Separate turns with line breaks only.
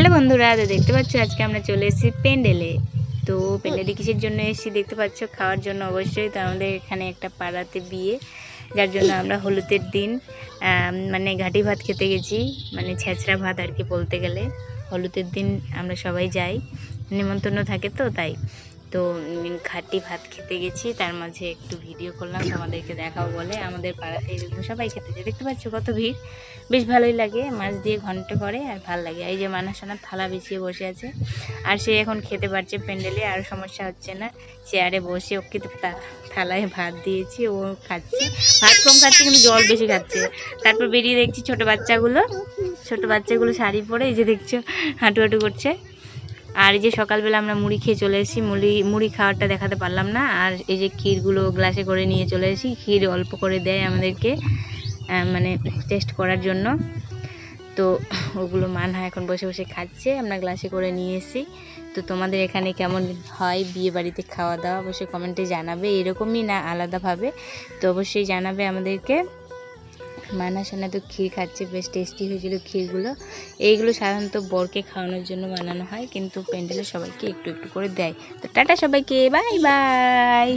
Hello বন্ধুরা, তো দেখতে পাচ্ছ আজকে আমরা চলে এসেছি প্যান্ডেলে তো প্যান্ডেলে কিসের জন্য এসেছি দেখতে পাচ্ছ? খাওয়ার জন্য অবশ্যই তো আমাদের এখানে একটা পাড়াতে বিয়ে, যার জন্য আমরা হলুদের দিন মানে ঘাটি ভাত খেতে গেছি মানে ছেঁচড়া ভাত আর কি বলতে গেলে। হলুদের দিন আমরা সবাই যাই নিমন্ত্রণ থাকে তো তাই। তো ঘাটি ভাত খেতে গেছি। তার মাঝে একটু ভিডিও করলাম, তোমাদেরকে দেখাও বলে। আমাদের পাড়াতে এরকম সবাই খেতে যায়, দেখতে পাচ্ছ কত ভিড়? বেশ ভালোই লাগে, মাছ দিয়ে ঘন্ট করে আর ভালো লাগে। এই যে মানাসানা থালা বিছিয়ে বসে আছে, আর সে এখন খেতে পারছে প্যান্ডেলে, আর সমস্যা হচ্ছে না। চেয়ারে বসে ওকে থালায় ভাত দিয়েছি, ও খাচ্ছে। ভাত কম খাচ্ছে, কিন্তু জল বেশি খাচ্ছে। তারপর বেরিয়ে দেখছি ছোট বাচ্চাগুলো ছোট বাচ্চাগুলো শাড়ি পরে এই যে দেখছ, হাঁটু হাঁটু করছে। আর এই যে সকালবেলা আমরা মুড়ি খেয়ে চলে এসেছি, মুড়ি মুড়ি খাওয়ারটা দেখাতে পারলাম না। আর এই যে ক্ষীরগুলো গ্লাসে করে নিয়ে চলে এসেছি, ক্ষীর অল্প করে দেয় আমাদেরকে মানে টেস্ট করার জন্য। তো ওগুলো মানহা এখন বসে বসে খাচ্ছে, আমরা গ্লাসে করে নিয়ে এসেছি। তো তোমাদের এখানে কেমন হয় বিয়ে বাড়িতে খাওয়া দাওয়া? অবশ্যই কমেন্টে জানাবে, এরকমই না আলাদাভাবে। তো অবশ্যই জানাবে আমাদেরকে। মানা সানা তো ক্ষীর খাচ্ছে, বেশ টেস্টি হয়েছিল ক্ষীরগুলো। এইগুলো সাধারণত বরকে খাওয়ানোর জন্য বানানো হয়, কিন্তু প্যান্ডেলে সবাইকে একটু একটু করে দেয়। তো টাটা সবাইকে, বাই বাই।